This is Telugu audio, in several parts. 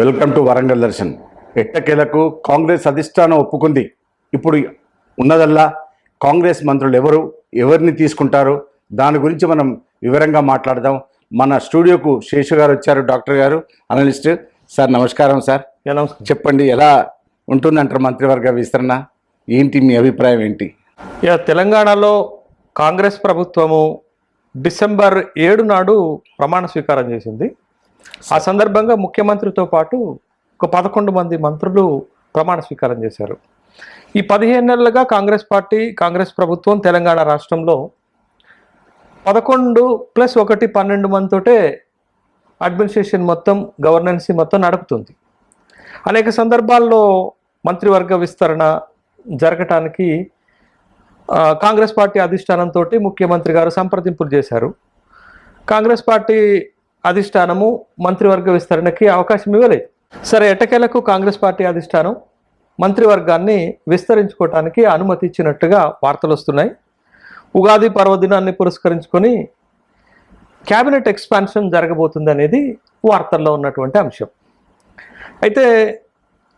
Welcome to Warangal Darshan. ఎట్టకేలకు కాంగ్రెస్ అధిష్టానం ఒప్పుకుంది. ఇప్పుడు ఉన్నదల్లా కాంగ్రెస్ మంత్రులు ఎవరు ఎవరిని తీసుకుంటారు? దాని గురించి మనం వివరంగా మాట్లాడదాం. మన స్టూడియోకు శేషు గారు వచ్చారు డాక్టర్ గారు అనలిస్ట్. సార్ నమస్కారం సార్. చెప్పండి ఎలా ఉంటుందంటారు మంత్రివర్గ విస్తరణ? ఏంటి మీ అభిప్రాయం ఏంటి? యా తెలంగాణలో కాంగ్రెస్ ప్రభుత్వము డిసెంబర్ ఏడు నాడు ప్రమాణ స్వీకారం చేసింది. ఆ సందర్భంగా ముఖ్యమంత్రితో పాటు ఒక పదకొండు మంది మంత్రులు ప్రమాణ స్వీకారం చేశారు. ఈ పదిహేను నెలలుగా కాంగ్రెస్ పార్టీ కాంగ్రెస్ ప్రభుత్వం తెలంగాణ రాష్ట్రంలో పదకొండు ప్లస్ ఒకటి పన్నెండు మందితోటే అడ్మినిస్ట్రేషన్ మొత్తం గవర్నెన్స్ మొత్తం నడుపుతుంది. అనేక సందర్భాల్లో మంత్రివర్గ విస్తరణ జరగటానికి కాంగ్రెస్ పార్టీ అధిష్టానంతో ముఖ్యమంత్రి గారు సంప్రదింపులు చేశారు. కాంగ్రెస్ పార్టీ అధిష్టానము మంత్రివర్గ విస్తరణకి అవకాశం ఇవ్వలేదు. సరే ఎట్టకేలకు కాంగ్రెస్ పార్టీ అధిష్టానం మంత్రివర్గాన్ని విస్తరించుకోవటానికి అనుమతి ఇచ్చినట్టుగా వార్తలు వస్తున్నాయి. ఉగాది పర్వదినాన్ని పురస్కరించుకొని క్యాబినెట్ ఎక్స్పాన్షన్ జరగబోతుంది అనేది వార్తల్లో ఉన్నటువంటి అంశం. అయితే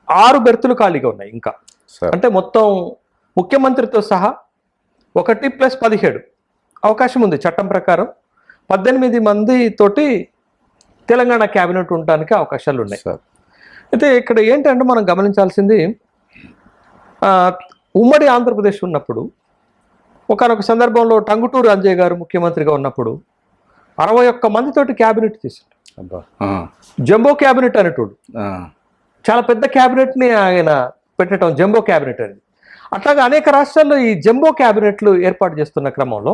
ఆరు బెర్తులు ఖాళీగా ఉన్నాయి ఇంకా. అంటే మొత్తం ముఖ్యమంత్రితో సహా ఒకటి ప్లస్ పదిహేడు అవకాశం ఉంది చట్టం ప్రకారం. పద్దెనిమిది మంది తోటి తెలంగాణ క్యాబినెట్ ఉండడానికి అవకాశాలు ఉన్నాయి. సార్. అయితే ఇక్కడ ఏంటంటే మనం గమనించాల్సింది ఆ, ఉమ్మడి ఆంధ్రప్రదేశ్ ఉన్నప్పుడు ఒకనొక సందర్భంలో టంగుటూరు అంజయ్ గారు ముఖ్యమంత్రిగా ఉన్నప్పుడు అరవై ఒక్క మందితోటి క్యాబినెట్ ఆ, జంబో క్యాబినెట్ అనేటోడు. ఆ, చాలా పెద్ద క్యాబినెట్ని ఆయన పెట్టడం జంబో క్యాబినెట్ అనేది అట్లాగా అనేక రాష్ట్రాల్లో ఈ జంబో క్యాబినెట్లు ఏర్పాటు చేస్తున్న క్రమంలో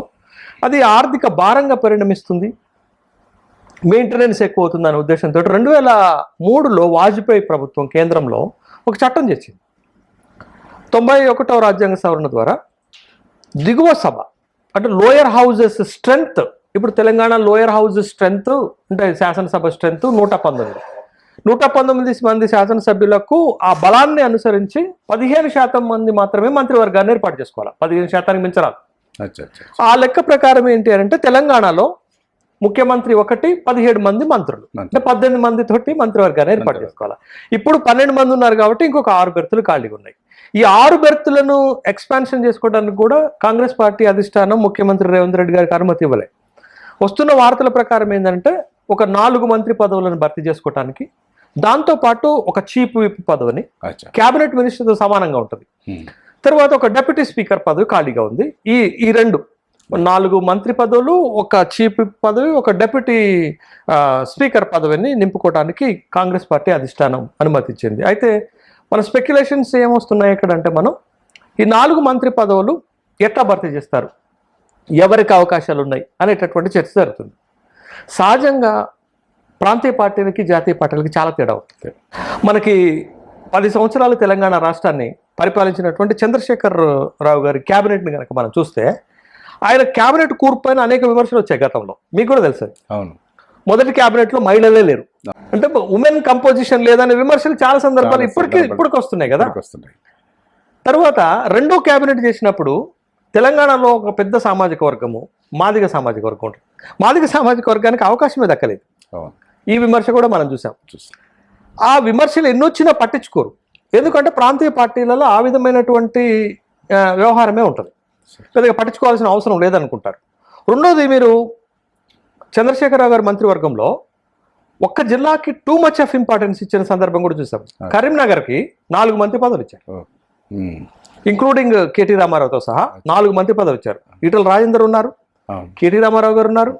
అది ఆర్థిక భారంగా పరిణమిస్తుంది. మెయింటెనెన్స్ ఎక్కువ అవుతుందనే ఉద్దేశంతో రెండు వేల మూడులో వాజ్పేయి ప్రభుత్వం కేంద్రంలో ఒక చట్టం చేసింది. తొంభై ఒకటవ రాజ్యాంగ సవరణ ద్వారా దిగువ సభ అంటే లోయర్ హౌజెస్ స్ట్రెంగ్త్ ఇప్పుడు తెలంగాణ లోయర్ హౌస్ స్ట్రెంగ్త్ అంటే శాసనసభ స్ట్రెంగ్త్ నూట పంతొమ్మిది. నూట పంతొమ్మిది మంది శాసనసభ్యులకు ఆ బలాన్ని అనుసరించి పదిహేను శాతం మంది మాత్రమే మంత్రివర్గాన్ని ఏర్పాటు చేసుకోవాలి. పదిహేను శాతానికి మించరాదు. ఆ లెక్క ప్రకారం ఏంటి అని అంటే తెలంగాణలో ముఖ్యమంత్రి ఒకటి పదిహేడు మంది మంత్రులు. అంటే పద్దెనిమిది మంది తోటి మంత్రివర్గాన్ని ఏర్పాటు చేసుకోవాలి? ఇప్పుడు పన్నెండు మంది ఉన్నారు కాబట్టి ఇంకొక ఆరు బెర్తులు ఖాళీగా ఉన్నాయి. ఈ ఆరు బెర్తులను ఎక్స్పాన్షన్ చేసుకోవడానికి కూడా కాంగ్రెస్ పార్టీ అధిష్టానం ముఖ్యమంత్రి రేవంత్ రెడ్డి గారికి అనుమతి ఇవ్వలే. వస్తున్న వార్తల ప్రకారం ఏంటంటే ఒక నాలుగు మంత్రి పదవులను భర్తీ చేసుకోవటానికి దాంతో పాటు ఒక చీఫ్ విప్ పదవిని కేబినెట్ మినిస్టర్తో సమానంగా ఉంటుంది. తర్వాత ఒక డెప్యూటీ స్పీకర్ పదవి ఖాళీగా ఉంది. ఈ ఈ రెండు నాలుగు మంత్రి పదవులు ఒక చీఫ్ పదవి ఒక డెప్యూటీ స్పీకర్ పదవిని నింపుకోవడానికి కాంగ్రెస్ పార్టీ అధిష్టానం అనుమతించింది. అయితే మన స్పెక్యులేషన్స్ ఏమొస్తున్నాయి ఎక్కడంటే మనం ఈ నాలుగు మంత్రి పదవులు ఎట్లా భర్తీ చేస్తారు? ఎవరికి అవకాశాలు ఉన్నాయి అనేటటువంటి చర్చ జరుగుతుంది. సహజంగా ప్రాంతీయ పార్టీలకి జాతీయ పార్టీలకి చాలా తేడా అవుతుంది మనకి పది సంవత్సరాలు తెలంగాణ రాష్ట్రాన్ని పరిపాలించినటువంటి చంద్రశేఖర్ రావు గారి క్యాబినెట్ని కనుక మనం చూస్తే ఆయన క్యాబినెట్ కూర్పు పైన అనేక విమర్శలు వచ్చాయి గతంలో. మీకు కూడా తెలుసు. అవును. మొదటి క్యాబినెట్లో మహిళలే లేరు. అంటే ఉమెన్ కంపోజిషన్ లేదనే విమర్శలు చాలా సందర్భాలు ఇప్పటికి. ఇప్పటికి వస్తున్నాయి కదా? తర్వాత రెండో క్యాబినెట్ చేసినప్పుడు తెలంగాణలో ఒక పెద్ద సామాజిక వర్గము మాదిగ సామాజిక వర్గం ఉంటుంది. మాదిగ సామాజిక వర్గానికి అవకాశమే దక్కలేదు. ఈ విమర్శ కూడా మనం చూసాం. ఆ విమర్శలు ఎన్నొచ్చినా పట్టించుకోరు. ఎందుకంటే ప్రాంతీయ పార్టీలలో ఆ విధమైనటువంటి వ్యవహారమే ఉంటుంది. పెద్దగా పట్టించుకోవాల్సిన అవసరం లేదనుకుంటారు. రెండోది మీరు చంద్రశేఖరరావు గారి మంత్రివర్గంలో ఒక్క జిల్లాకి టూ మచ్ ఆఫ్ ఇంపార్టెన్స్ ఇచ్చిన సందర్భం కూడా చూసాం. కరీంనగర్కి నాలుగు మంత్రి పదవులు ఇచ్చారు. ఇంక్లూడింగ్ కేటీ రామారావుతో సహా నాలుగు మంత్రి పదవులు ఇచ్చారు. ఈటల రాజేందర్ ఉన్నారు కేటీ రామారావు గారు ఉన్నారు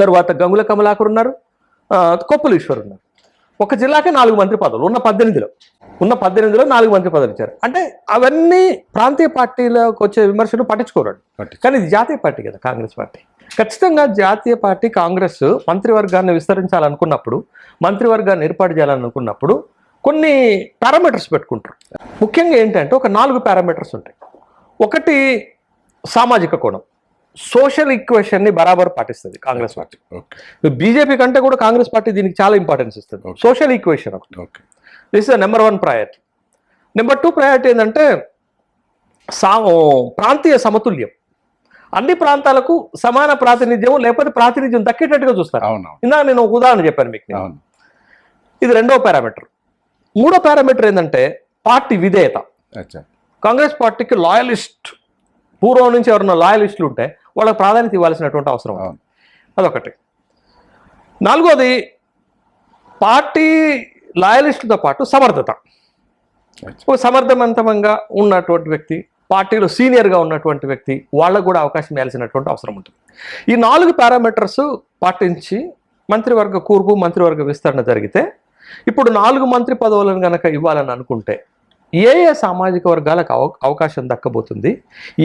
తర్వాత గంగుల కమలాకర్ ఉన్నారు కొప్పుల ఈశ్వర్ ఉన్నారు. ఒక జిల్లాకే నాలుగు మంత్రి పదవులు ఉన్న పద్దెనిమిదిలో. ఉన్న పద్దెనిమిదిలో నాలుగు మంత్రి పదవులు ఇచ్చారు అంటే అవన్నీ ప్రాంతీయ పార్టీలకు వచ్చే విమర్శలు పట్టించుకోరు పట్టించు. కానీ ఇది జాతీయ పార్టీ కదా కాంగ్రెస్ పార్టీ. ఖచ్చితంగా జాతీయ పార్టీ కాంగ్రెస్ మంత్రివర్గాన్ని విస్తరించాలనుకున్నప్పుడు మంత్రివర్గాన్ని ఏర్పాటు చేయాలనుకున్నప్పుడు కొన్ని పారామీటర్స్ పెట్టుకుంటారు. ముఖ్యంగా ఏంటంటే ఒక నాలుగు పారామీటర్స్ ఉంటాయి. ఒకటి సామాజిక కోణం. సోషల్ ఈక్వేషన్ని బరాబర్ పాటిస్తుంది కాంగ్రెస్ పార్టీ. బీజేపీ కంటే కూడా కాంగ్రెస్ పార్టీ దీనికి చాలా ఇంపార్టెన్స్ ఇస్తుంది. సోషల్ ఈక్వేషన్ ఒకటి. Okay. This is number one priority number two priority ఏంటంటే సా ప్రాంతీయ సమతుల్యం. అన్ని ప్రాంతాలకు సమాన ప్రాతినిధ్యం లేకపోతే ప్రాతినిధ్యం దక్కేటట్టుగా చూస్తారు. అవును ఇందాక నేను ఒక ఉదాహరణ చెప్పాను మీకు. ఇది రెండో పారామీటర్. మూడో పారామీటర్ ఏంటంటే పార్టీ విధేయత. కాంగ్రెస్ పార్టీకి లాయలిస్ట్ పూర్వం నుంచి ఎవరైనా లాయలిస్టులు ఉంటే వాళ్ళకి ప్రాధాన్యత ఇవ్వాల్సినటువంటి అవసరం. అదొకటి. నాలుగోది పార్టీ లాయలిస్టులతో పాటు సమర్థత. ఒక సమర్థవంతంగా ఉన్నటువంటి వ్యక్తి పార్టీలో సీనియర్గా ఉన్నటువంటి వ్యక్తి వాళ్ళకు కూడా అవకాశం ఇవ్వాల్సినటువంటి అవసరం ఉంటుంది. ఈ నాలుగు పారామీటర్స్ పాటించి మంత్రివర్గ కూర్పు మంత్రివర్గ విస్తరణ జరిగితే ఇప్పుడు నాలుగు మంత్రి పదవులను గనక ఇవ్వాలని అనుకుంటే ఏ ఏ సామాజిక వర్గాలకు అవ అవకాశం దక్కబోతుంది?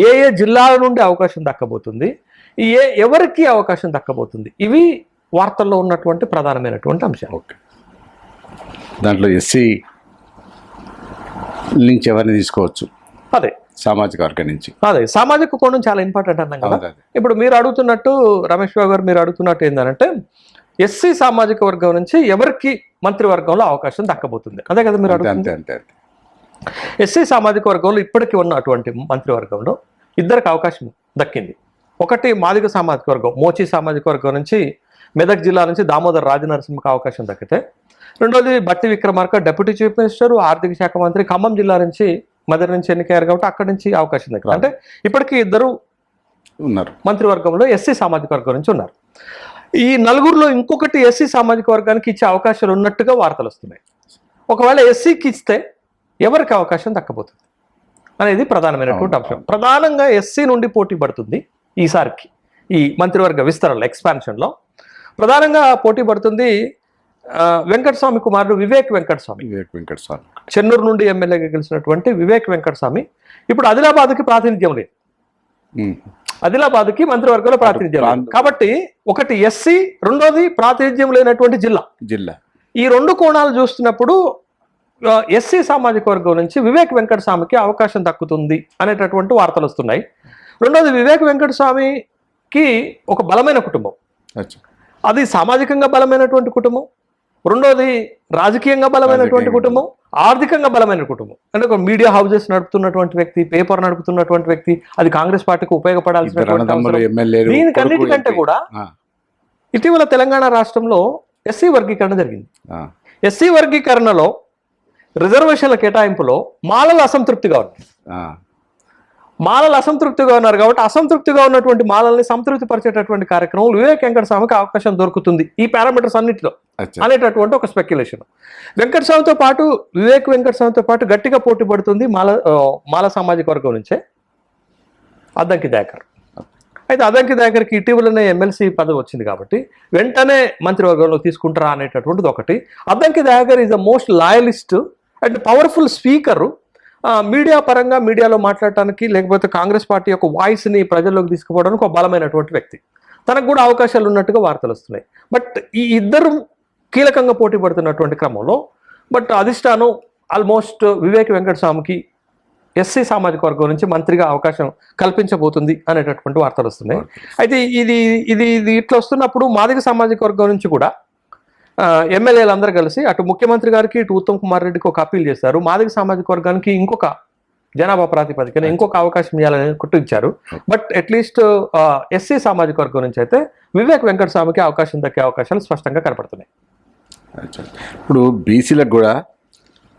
ఏ ఏ జిల్లాల నుండి అవకాశం దక్కబోతుంది? ఏ ఎవరికి అవకాశం దక్కబోతుంది? ఇవి వార్తల్లో ఉన్నటువంటి ప్రధానమైనటువంటి అంశాలు. ఓకే. దాంట్లో ఎస్సీ నుంచి ఎవరిని తీసుకోవచ్చు? అదే. సామాజిక వర్గం నుంచి. అదే. సామాజిక కోణం చాలా ఇంపార్టెంట్ అన్నాం కదా. ఇప్పుడు మీరు అడుగుతున్నట్టు రమేష్ బాబు గారు మీరు అడుగుతున్నట్టు ఏంటంటే ఎస్సీ సామాజిక వర్గం నుంచి ఎవరికి మంత్రివర్గంలో అవకాశం దక్కబోతుంది? అదే కదా మీరు అంతే అంతే అంతే. ఎస్సీ సామాజిక వర్గంలో ఇప్పటికీ ఉన్న అటువంటి మంత్రివర్గంలో ఇద్దరికి అవకాశం దక్కింది. ఒకటి మాదిగ సామాజిక వర్గం మోచి సామాజిక వర్గం నుంచి మెదక్ జిల్లా నుంచి దామోదర్ రాజనరసింహకు అవకాశం దక్కితే రెండోది బట్టి విక్రమార్క డిప్యూటీ చీఫ్ మినిస్టర్ ఆర్థిక శాఖ మంత్రి ఖమ్మం జిల్లా నుంచి మదర్ నుంచి ఎన్నికయ్యారు కాబట్టి అక్కడి నుంచి అవకాశం దక్కింది అంటే ఇప్పటికీ ఇద్దరు ఉన్నారు. మంత్రివర్గంలో ఎస్సీ సామాజిక వర్గం నుంచి ఉన్నారు. ఈ నలుగురిలో ఇంకొకటి ఎస్సీ సామాజిక వర్గానికి ఇచ్చే అవకాశాలు ఉన్నట్టుగా వార్తలు వస్తున్నాయి. ఒకవేళ ఎస్సీకి ఇస్తే ఎవరికి అవకాశం దక్కబోతుంది అనేది ప్రధానమైనటువంటి అంశం. ప్రధానంగా ఎస్సీ నుండి పోటీ పడుతుంది ఈసారికి ఈ మంత్రివర్గ విస్తరణలో ఎక్స్పాన్షన్లో ప్రధానంగా పోటీ పడుతుంది వెంకటస్వామి కుమారుడు వివేక్ వెంకటస్వామి. వివేక్ వెంకట స్వామి చెన్నూరు నుండి ఎమ్మెల్యేగా గెలిచినటువంటి వివేక్ వెంకటస్వామి ఇప్పుడు ఆదిలాబాద్కి ప్రాతినిధ్యం లేదు. ఆదిలాబాద్కి మంత్రివర్గంలో ప్రాతినిధ్యం. కాబట్టి ఒకటి ఎస్సీ రెండోది ప్రాతినిధ్యం లేనటువంటి జిల్లా. జిల్లా. ఈ రెండు కోణాలు చూస్తున్నప్పుడు ఎస్సీ సామాజిక వర్గం నుంచి వివేక్ వెంకటస్వామికి అవకాశం దక్కుతుంది అనేటటువంటి వార్తలు వస్తున్నాయి. రెండోది వివేక్ వెంకటస్వామికి ఒక బలమైన కుటుంబం. అది సామాజికంగా బలమైనటువంటి కుటుంబం. రెండోది రాజకీయంగా బలమైనటువంటి కుటుంబం ఆర్థికంగా బలమైన కుటుంబం. అంటే ఒక మీడియా హౌసెస్ నడుపుతున్నటువంటి వ్యక్తి పేపర్ నడుపుతున్నటువంటి వ్యక్తి అది కాంగ్రెస్ పార్టీకి. ఎమ్మెల్యేలు దీనికన్నిటికంటే కూడా ఇటీవల తెలంగాణ రాష్ట్రంలో ఎస్సీ వర్గీకరణ జరిగింది. ఎస్సీ వర్గీకరణలో రిజర్వేషన్ల కేటాయింపులో మాలలు అసంతృప్తిగా ఉన్నారు మాలలు అసంతృప్తిగా ఉన్నారు కాబట్టి అసంతృప్తిగా ఉన్నటువంటి మాలల్ని సంతృప్తి పరిచేటటువంటి కార్యక్రమం వివేక్ వెంకటస్వామికి అవకాశం దొరుకుతుంది ఈ పారామీటర్స్ అన్నిటిలో అనేటటువంటి ఒక స్పెక్యులేషన్ వెంకటస్వామితో పాటు వివేక్ వెంకటస్వామితో పాటు గట్టిగా పోటీ పడుతుంది మాల మాల సామాజిక వర్గం నుంచే. అద్దంకి దయాకర్ అయితే అద్దంకి దయాకర్కి ఇటీవలనే ఎమ్మెల్సీ పదవి వచ్చింది కాబట్టి వెంటనే మంత్రివర్గంలో తీసుకుంటారా అనేటటువంటిది ఒకటి. Addanki Dayakar is the most loyalist and powerful speaker media పరంగా మీడియాలో మాట్లాడటానికి లేకపోతే కాంగ్రెస్ పార్టీ యొక్క వాయిస్ని ప్రజల్లోకి తీసుకుపోవడానికి ఒక బలమైనటువంటి వ్యక్తి. తనకు కూడా అవకాశాలు ఉన్నట్టుగా వార్తలు వస్తున్నాయి. బట్ ఈ ఇద్దరు కీలకంగా పోటీ పడుతున్నటువంటి క్రమంలో బట్ అధిష్టానం ఆల్మోస్ట్ వివేక్ వెంకటస్వామికి ఎస్సీ సామాజిక వర్గం నుంచి మంత్రిగా అవకాశం కల్పించబోతుంది అనేటటువంటి వార్తలు వస్తున్నాయి. అయితే ఇది ఇది ఇది ఇట్లా వస్తున్నప్పుడు మాదిగ సామాజిక వర్గం నుంచి కూడా ఆ, ఎమ్మెల్యేలు అందరూ కలిసి అటు ముఖ్యమంత్రి గారికి ఇటు ఉత్తమ్ కుమార్ రెడ్డికి ఒక అప్పీల్ చేశారు. మాదిగ సామాజిక వర్గానికి ఇంకొక జనాభా ప్రాతిపదికన ఇంకొక అవకాశం ఇవ్వాలని కుట్టు ఇచ్చారు బట్ అట్లీస్ట్ ఎస్సీ సామాజిక వర్గం నుంచి అయితే వివేక్ వెంకటస్వామికి అవకాశం దక్కే అవకాశాలు స్పష్టంగా కనపడుతున్నాయి. ఇప్పుడు బీసీలకు కూడా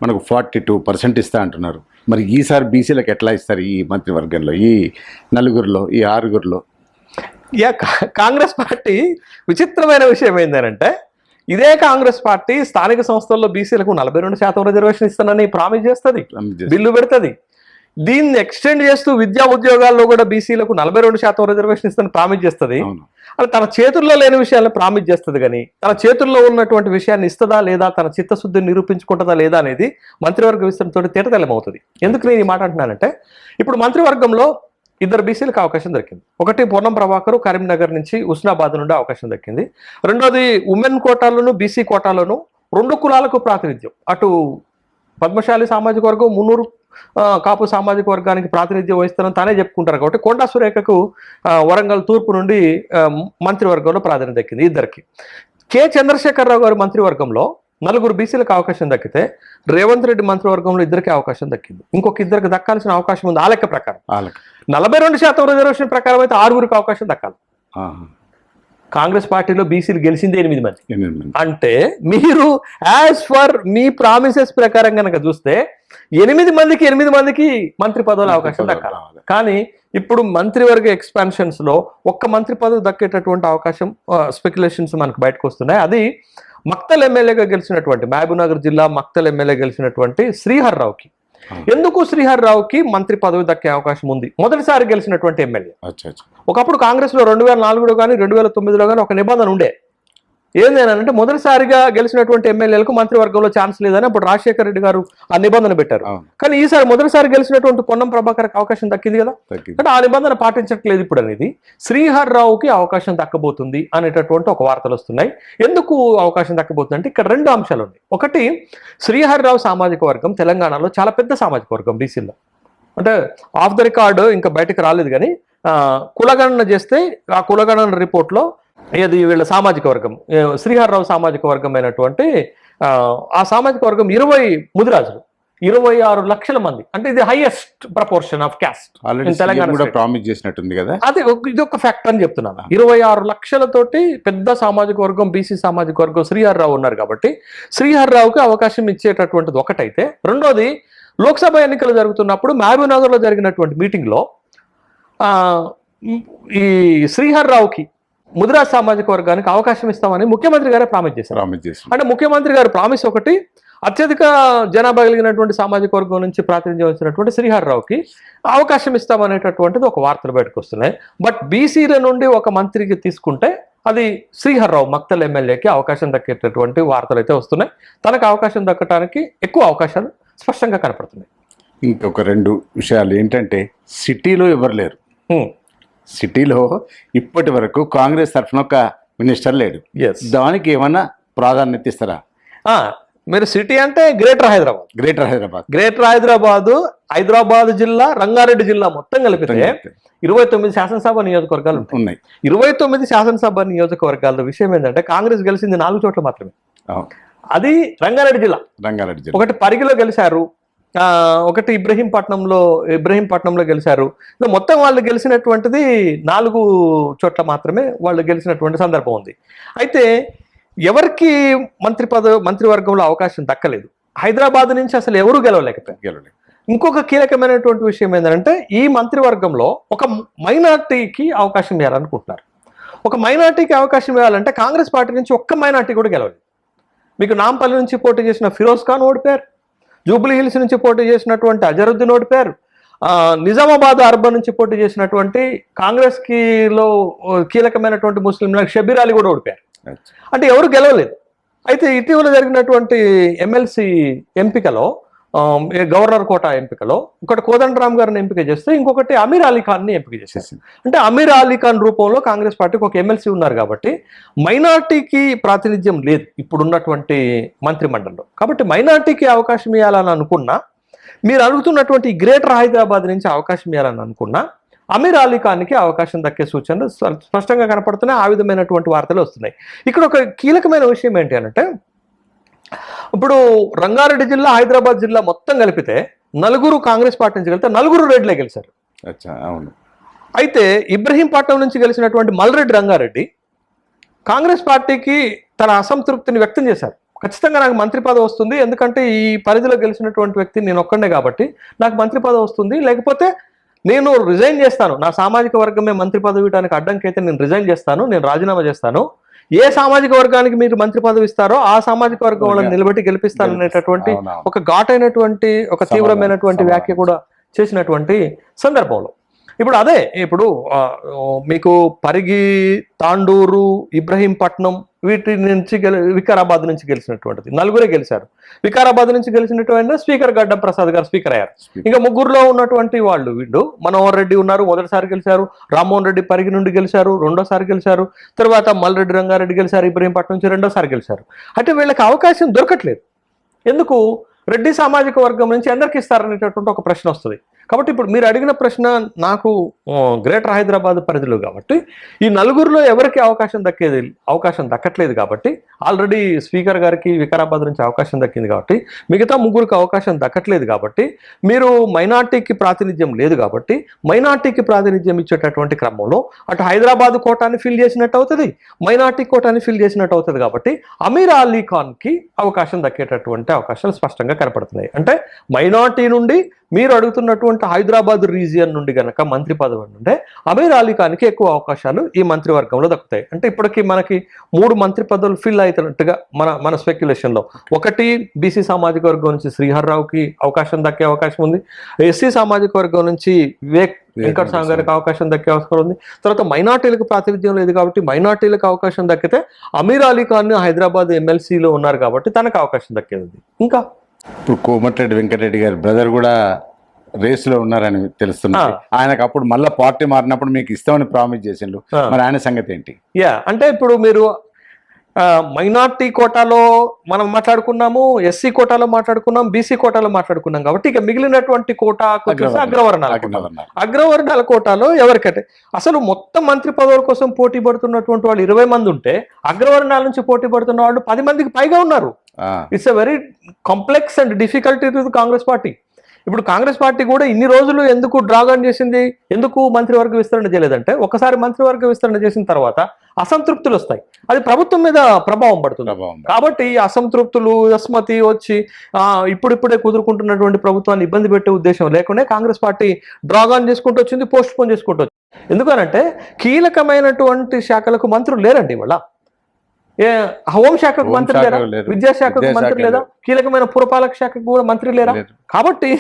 మనకు ఫార్టీ టూ పర్సెంట్ ఇస్తా అంటున్నారు. మరి ఈసారి బీసీలకు ఎట్లా ఇస్తారు ఈ మంత్రివర్గంలో ఈ నలుగురిలో ఈ ఆరుగురిలో? యా కాంగ్రెస్ పార్టీ విచిత్రమైన విషయం ఏంటంటే ఇదే కాంగ్రెస్ పార్టీ స్థానిక సంస్థల్లో బీసీలకు నలభై రెండు శాతం రిజర్వేషన్ ఇస్తానని ప్రామిస్ చేస్తుంది బిల్లు పెడుతుంది. దీన్ని ఎక్స్టెండ్ చేస్తూ విద్యా ఉద్యోగాల్లో కూడా బీసీలకు నలభై రెండు శాతం రిజర్వేషన్ ఇస్తానని ప్రామిస్ చేస్తుంది. అది తన చేతుల్లో లేని విషయాలను ప్రామిస్ చేస్తుంది కానీ తన చేతుల్లో ఉన్నటువంటి విషయాన్ని ఇస్తుందా లేదా తన చిత్తశుద్ధిని నిరూపించుకుంటుందా లేదా అనేది మంత్రివర్గ విస్తరణతో తేటతెల్లమవుతుంది ఎందుకు నేను ఈ మాట అంటున్నానంటే ఇప్పుడు మంత్రివర్గంలో ఇద్దరు బీసీలకు అవకాశం దక్కింది ఒకటి పూర్ణం ప్రభాకర్ కరీంనగర్ నుంచి ఉస్నాబాద్ నుండి అవకాశం దక్కింది. రెండోది ఉమెన్ కోటాలోను బీసీ కోటాలోను రెండు కులాలకు ప్రాతినిధ్యం. అటు పద్మశాలి సామాజిక వర్గం మున్నూరు కాపు సామాజిక వర్గానికి ప్రాతినిధ్యం వహిస్తారని తానే చెప్పుకుంటారు కాబట్టి కొండా సురేఖకు వరంగల్ తూర్పు నుండి మంత్రివర్గంలో ప్రాధాన్యత దక్కింది ఇద్దరికి. కె చంద్రశేఖరరావు గారి మంత్రివర్గంలో నలుగురు బీసీలకు అవకాశం దక్కితే రేవంత్ రెడ్డి మంత్రివర్గంలో ఇద్దరికి అవకాశం దక్కింది. ఇంకొక ఇద్దరికి దక్కాల్సిన అవకాశం ఉంది ఆ లెక్క ప్రకారం. వాళ్ళకి నలభై రెండు శాతం రిజర్వేషన్ ప్రకారం అయితే ఆరుగురికి అవకాశం దక్కాలి. కాంగ్రెస్ పార్టీలో బీసీలు గెలిచింది ఎనిమిది మంది. అంటే మీరు యాజ్ ఫర్ మీ ప్రామిసెస్ ప్రకారం కనుక చూస్తే ఎనిమిది మందికి ఎనిమిది మందికి మంత్రి పదవుల అవకాశం దక్కాలి. కానీ ఇప్పుడు మంత్రివర్గ ఎక్స్పాన్షన్స్లో ఒక్క మంత్రి పదవి దక్కేటటువంటి అవకాశం స్పెక్యులేషన్స్ మనకు బయటకు వస్తున్నాయి. అది మక్తల్ ఎమ్మెల్యేగా గెలిచినటువంటి మహబూబ్నగర్ జిల్లా మక్తల్ ఎమ్మెల్యే గెలిచినటువంటి శ్రీహర్ రావుకి ఎందుకు శ్రీహర్ రావుకి మంత్రి పదవి దక్కే అవకాశం ఉంది? మొదటిసారి గెలిచినటువంటి ఎమ్మెల్యే. ఒకప్పుడు కాంగ్రెస్లో రెండు వేల నాలుగులో కానీ రెండు వేల తొమ్మిదిలో కానీ ఒక నిబంధన ఉండే. ఏందేనంటే మొదటిసారిగా గెలిచినటువంటి ఎమ్మెల్యేలకు మంత్రివర్గంలో ఛాన్స్ లేదని అప్పుడు రాజశేఖర రెడ్డి గారు ఆ నిబంధన పెట్టారు. కానీ ఈసారి మొదటిసారి గెలిచినటువంటి పొన్నం ప్రభాకర్ అవకాశం దక్కింది కదా? అంటే ఆ నిబంధన పాటించట్లేదు ఇప్పుడు అనేది. శ్రీహర్ రావుకి అవకాశం దక్కబోతుంది అనేటటువంటి ఒక వార్తలు వస్తున్నాయి. ఎందుకు అవకాశం దక్కబోతుంది అంటే ఇక్కడ రెండు అంశాలు ఉన్నాయి. ఒకటి శ్రీహర్ రావు సామాజిక వర్గం తెలంగాణలో చాలా పెద్ద సామాజిక వర్గం బీసీలో అంటే ఆఫ్ ద రికార్డు ఇంకా బయటకు రాలేదు కానీ కులగణన చేస్తే ఆ కులగణన రిపోర్ట్లో ఇది వీళ్ళ సామాజిక వర్గం? ఏ, శ్రీహర్ రావు సామాజిక వర్గం అయినటువంటి ఆ, సామాజిక వర్గం ఇరవై ముదిరాజులు. ఇరవై ఆరు లక్షల మంది. అంటే ఇది highest proportion of caste Telangana. Promise చేసినట్టుంది కదా? అది ఇది ఒక ఫ్యాక్ట్ అని చెప్తున్నాను. ఇరవై ఆరు లక్షలతోటి పెద్ద సామాజిక వర్గం బీసీ సామాజిక వర్గం శ్రీహర్ రావు ఉన్నారు కాబట్టి శ్రీహర్ రావుకి అవకాశం ఇచ్చేటటువంటిది ఒకటైతే రెండోది లోక్సభ ఎన్నికలు జరుగుతున్నప్పుడు మహబూబ్నగర్లో జరిగినటువంటి మీటింగ్లో ఆ, ఈ శ్రీహర్ రావుకి ముదిరా సామాజిక వర్గానికి అవకాశం ఇస్తామని ముఖ్యమంత్రి గారే ప్రామిస్ చేశారు. ప్రామిస్ చేసి అంటే ముఖ్యమంత్రి గారు ప్రామిస్ ఒకటి అత్యధిక జనాభా కలిగినటువంటి సామాజిక వర్గం నుంచి ప్రాతినిధ్యం వచ్చినటువంటి శ్రీహర్ రావుకి అవకాశం ఇస్తామనేటటువంటిది ఒక వార్తలు బయటకు వస్తున్నాయి. బట్ బీసీల నుండి ఒక మంత్రికి తీసుకుంటే అది శ్రీహర్ రావు మక్తల్ ఎమ్మెల్యేకి అవకాశం దక్కేటటువంటి వార్తలు అయితే వస్తున్నాయి. తనకు అవకాశం దక్కడానికి ఎక్కువ అవకాశాలు స్పష్టంగా కనపడుతున్నాయి. ఇంకొక రెండు విషయాలు ఏంటంటే సిటీలో ఎవరు లేరు. సిటీలో ఇప్పటి వరకు కాంగ్రెస్ తరఫున ఒక మినిస్టర్ లేడు. దానికి ఏమన్నా ప్రాధాన్యత ఇస్తారా? మీరు సిటీ అంటే greater Hyderabad. Greater Hyderabad. Greater Hyderabad Hyderabad జిల్లా రంగారెడ్డి జిల్లా మొత్తం కలిపితే ఇరవై తొమ్మిది శాసనసభ నియోజకవర్గాలు ఉన్నాయి. ఇరవై తొమ్మిది శాసనసభ నియోజకవర్గాల విషయం ఏంటంటే కాంగ్రెస్ గెలిచింది నాలుగు చోట్ల మాత్రమే. అది రంగారెడ్డి జిల్లా. రంగారెడ్డి జిల్లా. ఒకటి పరిగిలో గెలిచారు ఒకటి ఇబ్రహీంపట్నంలో ఇబ్రహీంపట్నంలో గెలిచారు. ఇలా మొత్తం వాళ్ళు గెలిచినటువంటిది నాలుగు చోట్ల మాత్రమే వాళ్ళు గెలిచినటువంటి సందర్భం ఉంది. అయితే ఎవరికి మంత్రి పదవి మంత్రివర్గంలో అవకాశం దక్కలేదు. హైదరాబాద్ నుంచి అసలు ఎవరు గెలవలేకపోయారు. గెలవలేదు. ఇంకొక కీలకమైనటువంటి విషయం ఏంటంటే ఈ మంత్రివర్గంలో ఒక మైనార్టీకి అవకాశం ఇవ్వాలనుకుంటున్నారు. ఒక మైనార్టీకి అవకాశం ఇవ్వాలంటే కాంగ్రెస్ పార్టీ నుంచి ఒక్క మైనార్టీ కూడా గెలవలేదు. మీకు నాంపల్లి నుంచి పోటీ చేసిన ఫిరోజ్ ఖాన్ ఓడిపోయారు. జూబ్లీ హిల్స్ నుంచి పోటీ చేసినటువంటి అజరుద్దీన్ ఓడిపోయారు ఆ, నిజామాబాద్ అర్బన్ నుంచి పోటీ చేసినటువంటి కాంగ్రెస్కి లో కీలకమైనటువంటి ముస్లింలకు షబీర్ అలీ కూడా ఓడిపోయారు. అంటే ఎవరు గెలవలేదు. అయితే ఇటీవల జరిగినటువంటి ఎమ్మెల్సీ ఎంపికలో గవర్నర్ కోట ఎంపికలో ఒకటి కోదండరామ్ గారిని ఎంపిక చేస్తే ఇంకొకటి అమీర్ అలీ ఖాన్ని ఎంపిక చేశారు. చేసింది. అంటే అమీర్ అలీ ఖాన్ రూపంలో కాంగ్రెస్ పార్టీకి ఒక ఎమ్మెల్సీ ఉన్నారు కాబట్టి మైనార్టీకి ప్రాతినిధ్యం లేదు ఇప్పుడున్నటువంటి మంత్రిమండలిలో. కాబట్టి మైనార్టీకి అవకాశం ఇవ్వాలని అనుకున్నా మీరు అడుగుతున్నటువంటి గ్రేటర్ హైదరాబాద్ నుంచి అవకాశం ఇవ్వాలని అనుకున్నా అమీర్ అలీ ఖాన్కి అవకాశం దక్కే సూచనలు స్పష్టంగా కనపడుతున్నాయి ఆ విధమైనటువంటి వార్తలు వస్తున్నాయి. ఇక్కడ ఒక కీలకమైన విషయం ఏంటి అంటే ఇప్పుడు రంగారెడ్డి జిల్లా హైదరాబాద్ జిల్లా మొత్తం కలిపితే నలుగురు కాంగ్రెస్ పార్టీ నుంచి గెలితే నలుగురు రెడ్లే గెలిచారు. అచ్చా అవును. అయితే ఇబ్రహీంపట్నం నుంచి గెలిచినటువంటి మల్రెడ్డి రంగారెడ్డి కాంగ్రెస్ పార్టీకి తన అసంతృప్తిని వ్యక్తం చేశారు. ఖచ్చితంగా నాకు మంత్రి పదవి వస్తుంది ఎందుకంటే ఈ పరిధిలో గెలిచినటువంటి వ్యక్తి నేను ఒక్కడే కాబట్టి నాకు మంత్రి పదవి వస్తుంది. లేకపోతే నేను రిజైన్ చేస్తాను. నా సామాజిక వర్గమే మంత్రి పదవి ఇవ్వడానికి అడ్డంకి అయితే నేను రిజైన్ చేస్తాను నేను రాజీనామా చేస్తాను. ఏ సామాజిక వర్గానికి మీరు మంత్రి పదవి ఇస్తారో ఆ సామాజిక వర్గం వాళ్ళని నిలబెట్టి అవునవును. ఒక ఘాటైనటువంటి ఒక తీవ్రమైనటువంటి. వ్యాఖ్య కూడా చేసినటువంటి సందర్భంలో ఇప్పుడు అదే ఇప్పుడు మీకు పరిగి తాండూరు ఇబ్రహీంపట్నం వీటి నుంచి గెలి వికారాబాద్ నుంచి గెలిచినటువంటిది. నలుగురే గెలిచారు. వికారాబాద్ నుంచి గెలిచినటువంటి స్పీకర్ గడ్డం ప్రసాద్ గారు స్పీకర్ అయ్యారు. ఇంకా ముగ్గురులో ఉన్నటువంటి వాళ్ళు వీళ్ళు మనోహర్ రెడ్డి ఉన్నారు మొదటిసారి గెలిచారు రామ్మోహన్ రెడ్డి పరిగి నుండి గెలిచారు రెండోసారి గెలిచారు తర్వాత మల్రెడ్డి రంగారెడ్డి గెలిచారు ఇబ్రహీంపట్నం నుంచి రెండోసారి గెలిచారు. అంటే వీళ్ళకి అవకాశం దొరకట్లేదు. ఎందుకు? రెడ్డి సామాజిక వర్గం నుంచి అందరికి ఇస్తారనేటటువంటి ఒక ప్రశ్న వస్తుంది. కాబట్టి ఇప్పుడు మీరు అడిగిన ప్రశ్న నాకు గ్రేటర్ హైదరాబాద్ పరిధిలో కాబట్టి ఈ నలుగురిలో ఎవరికి అవకాశం దక్కేది అవకాశం దక్కట్లేదు కాబట్టి ఆల్రెడీ స్పీకర్ గారికి వికారాబాద్ నుంచి అవకాశం దక్కింది కాబట్టి మిగతా ముగ్గురికి అవకాశం దక్కట్లేదు కాబట్టి మీరు మైనార్టీకి ప్రాతినిధ్యం లేదు కాబట్టి మైనార్టీకి ప్రాతినిధ్యం ఇచ్చేటటువంటి క్రమంలో అటు హైదరాబాద్ కోటాన్ని ఫిల్ చేసినట్టు అవుతుంది మైనార్టీ కోటాన్ని ఫిల్ చేసినట్టు అవుతుంది కాబట్టి అమీర్ అలీ ఖాన్కి అవకాశం దక్కేటటువంటి అవకాశాలు స్పష్టంగా కనపడుతున్నాయి. అంటే మైనార్టీ నుండి మీరు అడుగుతున్నటువంటి హైదరాబాద్ రీజియన్ నుండి గనక మంత్రి పదవి ఉంటే అమీర్ అలీ ఖాన్కి ఎక్కువ అవకాశాలు ఈ మంత్రివర్గంలో దక్కుతాయి. అంటే ఇప్పటికీ మనకి మూడు మంత్రి పదవులు ఫిల్ అవుతున్నట్టుగా మన మన స్పెక్యులేషన్లో ఒకటి బీసీ సామాజిక వర్గం నుంచి శ్రీహర్ రావుకి అవకాశం దక్కే అవకాశం ఉంది. ఎస్సీ సామాజిక వర్గం నుంచి వివేక్ వెంకట స్వామి గారికి అవకాశం దక్కే అవసరం ఉంది. తర్వాత మైనార్టీలకు ప్రాతినిధ్యం లేదు కాబట్టి మైనార్టీలకు అవకాశం దక్కితే అమీర్ అలీ ఖాన్ హైదరాబాద్ ఎమ్మెల్సీలో ఉన్నారు కాబట్టి తనకు అవకాశం దక్కేది. ఇంకా? ఇప్పుడు కోమటిరెడ్డి వెంకటరెడ్డి గారి బ్రదర్ కూడా రేసులో ఉన్నారని తెలుస్తుంది. ఆయనకు అప్పుడు మళ్ళీ పార్టీ మారినప్పుడు మీకు ఇస్తామని ప్రామిస్ చేసిండు. మరి ఆయన సంగతి ఏంటి? యా అంటే ఇప్పుడు మీరు మైనార్టీ కోటాలో మనం మాట్లాడుకున్నాము ఎస్సీ కోటాలో మాట్లాడుకున్నాం బీసీ కోటాలో మాట్లాడుకున్నాం కాబట్టి ఇక మిగిలినటువంటి కోటా వచ్చేసి అగ్రవర్ణాల. అగ్రవర్ణాలు. కోటాలో ఎవరికంటే అసలు మొత్తం మంత్రి పదవుల కోసం పోటీ పడుతున్నటువంటి వాళ్ళు ఇరవై మంది ఉంటే అగ్రవర్ణాల నుంచి పోటీ పడుతున్న వాళ్ళు పది మందికి పైగా ఉన్నారు it's a very complex and difficulty to Congress party ఇప్పుడు కాంగ్రెస్ పార్టీ కూడా ఇన్ని రోజులు ఎందుకు డ్రాగన్ చేసింది? ఎందుకు మంత్రివర్గ విస్తరణ చేయలేదంటే ఒకసారి మంత్రివర్గ విస్తరణ చేసిన తర్వాత అసంతృప్తులు వస్తాయి. అది ప్రభుత్వం మీద ప్రభావం పడుతుంది. కాబట్టి అసంతృప్తులు అస్మతి వచ్చి ఆ, ఇప్పుడిప్పుడే కుదురుకుంటున్నటువంటి ప్రభుత్వాన్ని ఇబ్బంది పెట్టే ఉద్దేశం లేకుండా కాంగ్రెస్ పార్టీ డ్రాగాన్ చేసుకుంటూ వచ్చింది పోస్ట్ పోన్ చేసుకుంటూ వచ్చింది. ఎందుకనంటే కీలకమైనటువంటి శాఖలకు మంత్రులు లేరండి ఇవాళ. హోంశాఖకు మంత్రి లేరా. విద్యాశాఖకు మంత్రి లేదా? కీలకమైన పురపాలక శాఖకు కూడా మంత్రి లేరా. కాబట్టి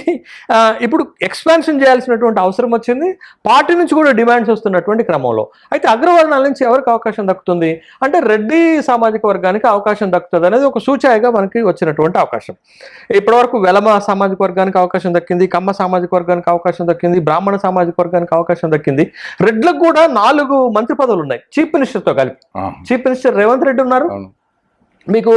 ఇప్పుడు ఎక్స్పాన్షన్ చేయాల్సినటువంటి అవసరం వచ్చింది. పార్టీ నుంచి కూడా డిమాండ్స్ వస్తున్నటువంటి క్రమంలో. అయితే అగ్రవర్ణాల నుంచి ఎవరికి అవకాశం దక్కుతుంది? అంటే రెడ్డి సామాజిక వర్గానికి అవకాశం దక్కుతుంది అనేది ఒక సూచాయగా మనకి వచ్చినటువంటి అవకాశం. ఇప్పటివరకు వెలమ సామాజిక వర్గానికి అవకాశం దక్కింది కమ్మ సామాజిక వర్గానికి అవకాశం దక్కింది బ్రాహ్మణ సామాజిక వర్గానికి అవకాశం దక్కింది. రెడ్లకు కూడా నాలుగు మంత్రి పదవులు ఉన్నాయి. చీఫ్ మినిస్టర్తో కలిపి. చీఫ్ మినిస్టర్ రేవంత్ రెడ్డి ఉన్నారు. మీకు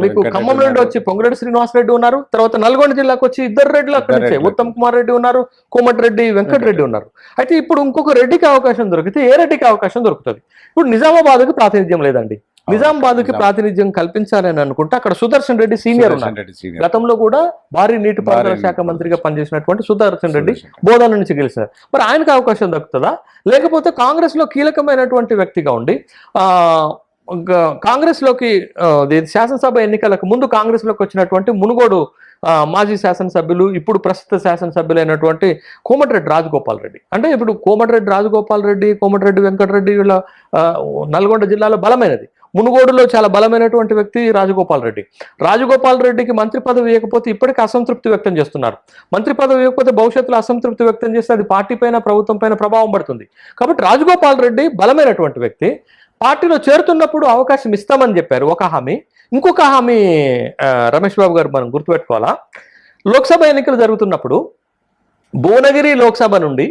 మీకు ఖమ్మం నుండి. వచ్చి పొంగురెడ్డి శ్రీనివాస్ రెడ్డి ఉన్నారు. తర్వాత నల్గొండ జిల్లాకు వచ్చి ఇద్దరు రెడ్డిలు అక్కడి నుంచే. ఉత్తమ్ కుమార్ రెడ్డి ఉన్నారు కోమటిరెడ్డి వెంకటరెడ్డి. ఉన్నారు. అయితే ఇప్పుడు ఇంకొక రెడ్డికి అవకాశం దొరికితే ఏ రెడ్డికి అవకాశం దొరుకుతుంది? ఇప్పుడు నిజామాబాద్కి ప్రాతినిధ్యం లేదండి. నిజామాబాద్కి నిజాం. ప్రాతినిధ్యం కల్పించాలని అనుకుంటే అక్కడ సుదర్శన్ రెడ్డి సీనియర్ ఉన్నారు. రెడ్డి గతంలో కూడా భారీ నీటిపారుదల భారీ శాఖ మంత్రిగా పనిచేసినటువంటి సుదర్శన్ రెడ్డి. బోధన నుంచి గెలిచినారు మరి ఆయనకు అవకాశం దక్కుతుందా? లేకపోతే కాంగ్రెస్లో కీలకమైనటువంటి వ్యక్తిగా ఉండి కాంగ్రెస్లోకి శాసనసభ ఎన్నికలకు ముందు కాంగ్రెస్లోకి వచ్చినటువంటి మునుగోడు మాజీ శాసనసభ్యులు ఇప్పుడు ప్రస్తుత శాసనసభ్యులైనటువంటి కోమటిరెడ్డి రాజగోపాల్ రెడ్డి. అంటే ఇప్పుడు కోమటిరెడ్డి రాజగోపాల్ రెడ్డి కోమటిరెడ్డి వెంకటరెడ్డి వీళ్ళ నల్గొండ జిల్లాలో బలమైనది. మునుగోడులో చాలా బలమైనటువంటి వ్యక్తి రాజగోపాల్ రెడ్డి. రాజగోపాల్ రెడ్డికి మంత్రి పదవి ఇవ్వకపోతే ఇప్పటికీ అసంతృప్తి వ్యక్తం చేస్తున్నారు. మంత్రి పదవి ఇవ్వకపోతే భవిష్యత్తులో అసంతృప్తి వ్యక్తం చేస్తే అది పార్టీ పైన ప్రభుత్వం పైన ప్రభావం పడుతుంది. కాబట్టి రాజగోపాల్ రెడ్డి బలమైనటువంటి వ్యక్తి. పార్టీలో చేరుతున్నప్పుడు అవకాశం ఇస్తామని చెప్పారు. ఒక హామీ. ఇంకొక హామీ రమేష్ బాబు గారు మనం గుర్తుపెట్టుకోవాలా? లోక్సభ ఎన్నికలు జరుగుతున్నప్పుడు భువనగిరి లోక్సభ నుండి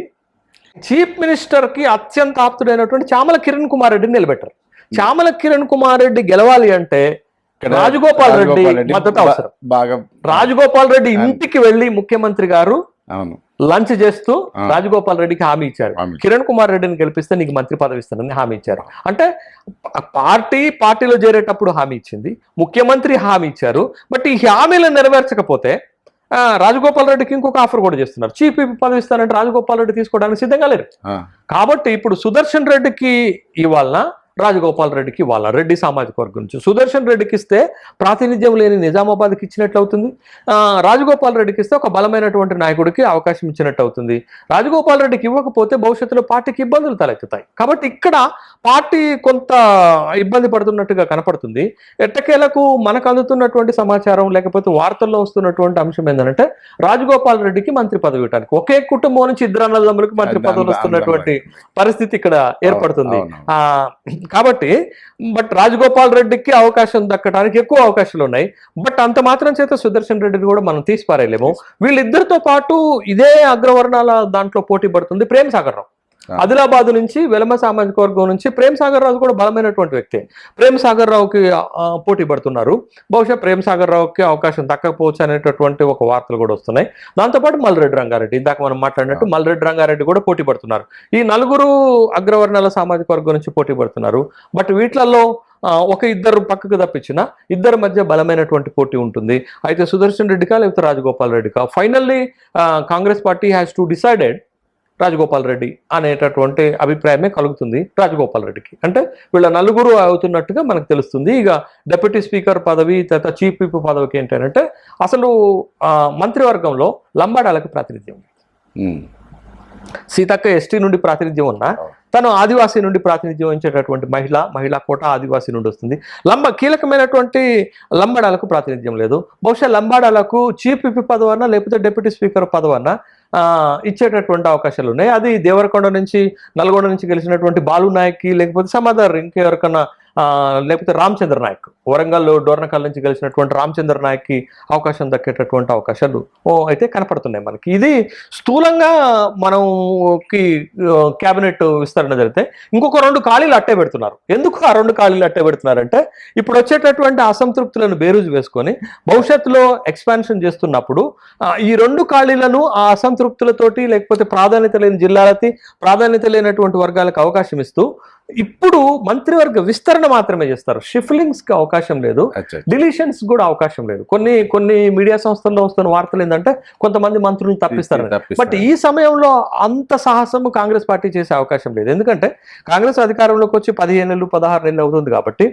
చీఫ్ మినిస్టర్కి అత్యంత ఆప్తుడైనటువంటి చామల కిరణ్ కుమార్ రెడ్డిని నిలబెట్టారు. చామల కిరణ్ కుమార్ రెడ్డి గెలవాలి అంటే రాజగోపాల్ రెడ్డి మద్దతు అవసరం. బాగా రాజగోపాల్ రెడ్డి ఇంటికి వెళ్ళి ముఖ్యమంత్రి గారు అవును. లంచ్ చేస్తూ. రాజగోపాల్ రెడ్డికి హామీ ఇచ్చారు. కిరణ్ కుమార్ రెడ్డిని గెలిపిస్తే నీకు మంత్రి పదవి ఇస్తానని హామీ ఇచ్చారు. అంటే పార్టీ పార్టీలో చేరేటప్పుడు హామీ ఇచ్చింది. ముఖ్యమంత్రి హామీ ఇచ్చారు. బట్ ఈ హామీలను నెరవేర్చకపోతే రాజగోపాల్ రెడ్డికి ఇంకొక ఆఫర్ కూడా చేస్తున్నారు. చీఫ్ పదవి ఇస్తానంటే రాజగోపాల్ రెడ్డి తీసుకోవడానికి సిద్ధంగా లేరు. కాబట్టి ఇప్పుడు సుదర్శన్ రెడ్డికి ఇవాళ రాజగోపాల్ రెడ్డికి ఇవ్వాల రెడ్డి సామాజిక వర్గం నుంచి. సుదర్శన్ రెడ్డికి ఇస్తే ప్రాతినిధ్యం లేని నిజామాబాద్కి ఇచ్చినట్లు అవుతుంది ఆ, రాజగోపాల్ రెడ్డికి ఇస్తే ఒక బలమైనటువంటి నాయకుడికి అవకాశం ఇచ్చినట్టు అవుతుంది రాజగోపాల్ రెడ్డికి ఇవ్వకపోతే భవిష్యత్తులో పార్టీకి ఇబ్బందులు తలెత్తుతాయి. కాబట్టి ఇక్కడ పార్టీ కొంత ఇబ్బంది పడుతున్నట్టుగా కనపడుతుంది. ఎట్టకేలకు మనకు అందుతున్నటువంటి సమాచారం లేకపోతే వార్తల్లో వస్తున్నటువంటి అంశం ఏంటంటే రాజగోపాల్ రెడ్డికి మంత్రి పదవి ఇవ్వడానికి ఒకే కుటుంబం నుంచి ఇద్దరు అన్నదమ్ములకు మంత్రి పదవులు వస్తున్నటువంటి పరిస్థితి ఇక్కడ ఏర్పడుతుంది. కాబట్టి బట్ రాజగోపాల్ రెడ్డికి అవకాశం దక్కడానికి ఎక్కువ అవకాశాలు ఉన్నాయి. బట్ అంత మాత్రం చేత సుదర్శన్ రెడ్డిని కూడా మనం తీసి పారేయలేము వీళ్ళిద్దరితో పాటు ఇదే అగ్రవర్ణాల దాంట్లో పోటీ పడుతుంది ప్రేమ్ సాగర్ రావు. ఆదిలాబాద్ నుంచి వెలమ సామాజిక వర్గం నుంచి ప్రేమ్ సాగర్ రావు కూడా బలమైనటువంటి వ్యక్తి. ప్రేమ్ సాగర్ రావుకి పోటీ పడుతున్నారు. బహుశా ప్రేమ్ సాగర్ రావుకి అవకాశం దక్కకపోవచ్చు అనేటటువంటి ఒక వార్తలు కూడా వస్తున్నాయి. దాంతోపాటు మల్రెడ్డి రంగారెడ్డి ఇందాక మనం మాట్లాడినట్టు మల్రెడ్డి రంగారెడ్డి కూడా పోటీ పడుతున్నారు. ఈ నలుగురు అగ్రవర్ణాల సామాజిక వర్గం నుంచి పోటీ పడుతున్నారు. బట్ వీటిలలో ఒక ఇద్దరు పక్కకు తప్పించిన ఇద్దరి మధ్య బలమైనటువంటి పోటీ ఉంటుంది. అయితే సుదర్శన్ రెడ్డికా లేకపోతే Rajagopal రెడ్డికా? Finally Congress party has to decided Rajagopal Reddy అనేటటువంటి అభిప్రాయమే కలుగుతుంది రాజగోపాల్ రెడ్డికి. అంటే వీళ్ళ నలుగురు అవుతున్నట్టుగా మనకు తెలుస్తుంది. ఇక డిప్యూటీ స్పీకర్ పదవి తర్వాత చీఫ్ విప్ పదవికి ఏంటంటే అసలు మంత్రివర్గంలో లంబాడాలకు ప్రాతినిధ్యం. సీతక్క ఎస్టీ నుండి ప్రాతినిధ్యం ఉన్నా తను ఆదివాసీ నుండి ప్రాతినిధ్యం వహించేటటువంటి మహిళ మహిళా కోట ఆదివాసీ నుండి వస్తుంది. లంబ కీలకమైనటువంటి లంబాడాలకు ప్రాతినిధ్యం లేదు. బహుశా లంబాడాలకు చీఫ్ విప్ పదవన్నా లేకపోతే డిప్యూటీ స్పీకర్ పదవన్నా ఇచ్చేటటువంటి అవకాశాలు ఉన్నాయి. అది దేవరకొండ నుంచి నల్గొండ నుంచి గెలిచినటువంటి బాలు నాయక్కి లేకపోతే సమాధానం ఇంకెవరికన్నా లేకపోతే రామచంద్ర నాయక్. వరంగల్ డోర్నకల్ నుంచి గెలిచినటువంటి రామచంద్ర నాయక్కి అవకాశం దక్కేటటువంటి అవకాశాలు ఓ అయితే కనపడుతున్నాయి మనకి. ఇది స్థూలంగా మనంకి క్యాబినెట్ విస్తరణ జరిగితే ఇంకొక రెండు ఖాళీలు అట్టే పెడుతున్నారు. ఎందుకు ఆ రెండు ఖాళీలు అట్టే పెడుతున్నారంటే ఇప్పుడు వచ్చేటటువంటి అసంతృప్తులను బేరుజు వేసుకొని భవిష్యత్తులో ఎక్స్పాన్షన్ చేస్తున్నప్పుడు ఈ రెండు ఖాళీలను ఆ అసంతృప్తులతోటి లేకపోతే ప్రాధాన్యత లేని జిల్లాలకి ప్రాధాన్యత లేనటువంటి వర్గాలకు అవకాశం ఇస్తూ ఇప్పుడు మంత్రివర్గ విస్తరణ మాత్రమే చేస్తారు. షిఫ్లింగ్స్కి అవకాశం లేదు. డిలీషన్స్ కూడా అవకాశం లేదు. కొన్ని కొన్ని మీడియా సంస్థల్లో వస్తున్న వార్తలు ఏంటంటే కొంతమంది మంత్రులను తప్పిస్తారు. బట్ ఈ సమయంలో అంత సాహసము కాంగ్రెస్ పార్టీ చేసే అవకాశం లేదు. ఎందుకంటే కాంగ్రెస్ అధికారంలోకి వచ్చి పదిహేను నెలలు పదహారు నెలలు అవుతుంది కాబట్టి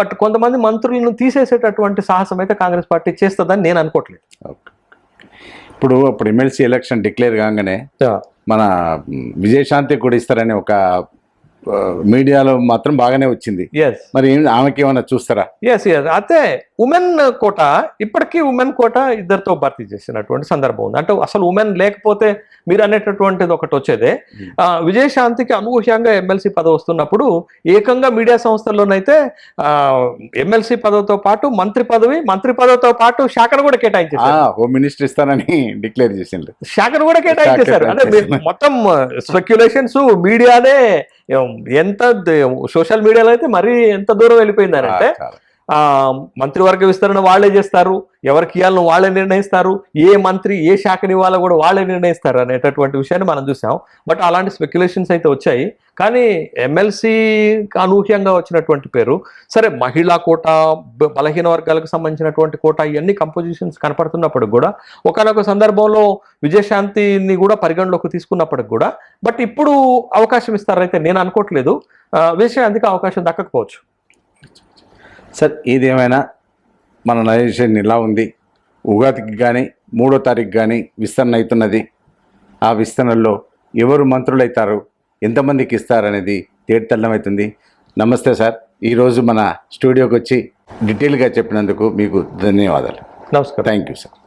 బట్ కొంతమంది మంత్రులను తీసేసేటటువంటి సాహసం అయితే కాంగ్రెస్ పార్టీ చేస్తుందని నేను అనుకోవట్లేదు. ఇప్పుడు అప్పుడు ఎమ్మెల్సీ ఎలక్షన్ డిక్లేర్ కాగానే మన విజయశాంతి కూడా ఇస్తారని ఒక మీడియాలో మాత్రం బాగానే వచ్చింది. ఎస్ మరి ఆమెకి ఏమైనా చూస్తారా? ఎస్ ఎస్ అయితే ఉమెన్ కోట ఇప్పటికీ ఉమెన్ కోట ఇద్దరితో భర్తీ చేసినటువంటి సందర్భం ఉంది. అంటే అసలు ఉమెన్ లేకపోతే మీరు అనేటటువంటిది ఒకటి వచ్చేదే. ఆ, విజయశాంతికి అనూహ్యంగా ఎమ్మెల్సీ పదవి వస్తున్నప్పుడు ఏకంగా మీడియా సంస్థల్లోనైతే ఎమ్మెల్సీ పదవితో పాటు మంత్రి పదవి మంత్రి పదవితో పాటు శాఖను కూడా ఆ, కేటాయించేశారు హోమ్ మినిస్టర్ ఇస్తానని డిక్లేర్ చేసిండ్రు. శాఖను కూడా కేటాయించేశారు. అంటే. మొత్తం స్పెక్యులేషన్స్ మీడియానే ఎంత సోషల్ మీడియాలో అయితే మరీ ఎంత దూరం వెళ్ళిపోయిందని అంటే ఆ, చాలా. ఆ మంత్రివర్గ విస్తరణ వాళ్ళే చేస్తారు. ఎవరికి ఇవ్వాలని వాళ్ళే నిర్ణయిస్తారు. ఏ మంత్రి ఏ శాఖని ఇవ్వాలో కూడా వాళ్ళే నిర్ణయిస్తారు అనేటటువంటి విషయాన్ని మనం చూసాం. బట్ అలాంటి స్పెక్యులేషన్స్ అయితే వచ్చాయి. కానీ ఎమ్మెల్సీ అనూహ్యంగా వచ్చినటువంటి పేరు సరే మహిళా కోట బలహీన వర్గాలకు సంబంధించినటువంటి కోట ఇవన్నీ కంపోజిషన్స్ కనపడుతున్నప్పుడు కూడా ఒకనొక సందర్భంలో విజయశాంతిని కూడా పరిగణలోకి తీసుకున్నప్పటికి కూడా బట్ ఇప్పుడు అవకాశం ఇస్తారైతే నేను అనుకోవట్లేదు. విజయశాంతికి అవకాశం దక్కకపోవచ్చు. సార్ ఏదేమైనా మన నరేషన్ ఇలా ఉంది. ఉగాదికి కానీ మూడో తారీఖు కానీ విస్తరణ అవుతున్నది. ఆ విస్తరణలో ఎవరు మంత్రులు అవుతారు ఎంతమందికి ఇస్తారనేది తేటతెల్లమవుతుంది నమస్తే సార్. ఈరోజు మన స్టూడియోకి వచ్చి డీటెయిల్గా చెప్పినందుకు మీకు ధన్యవాదాలు. నమస్కారం. Thank you sir.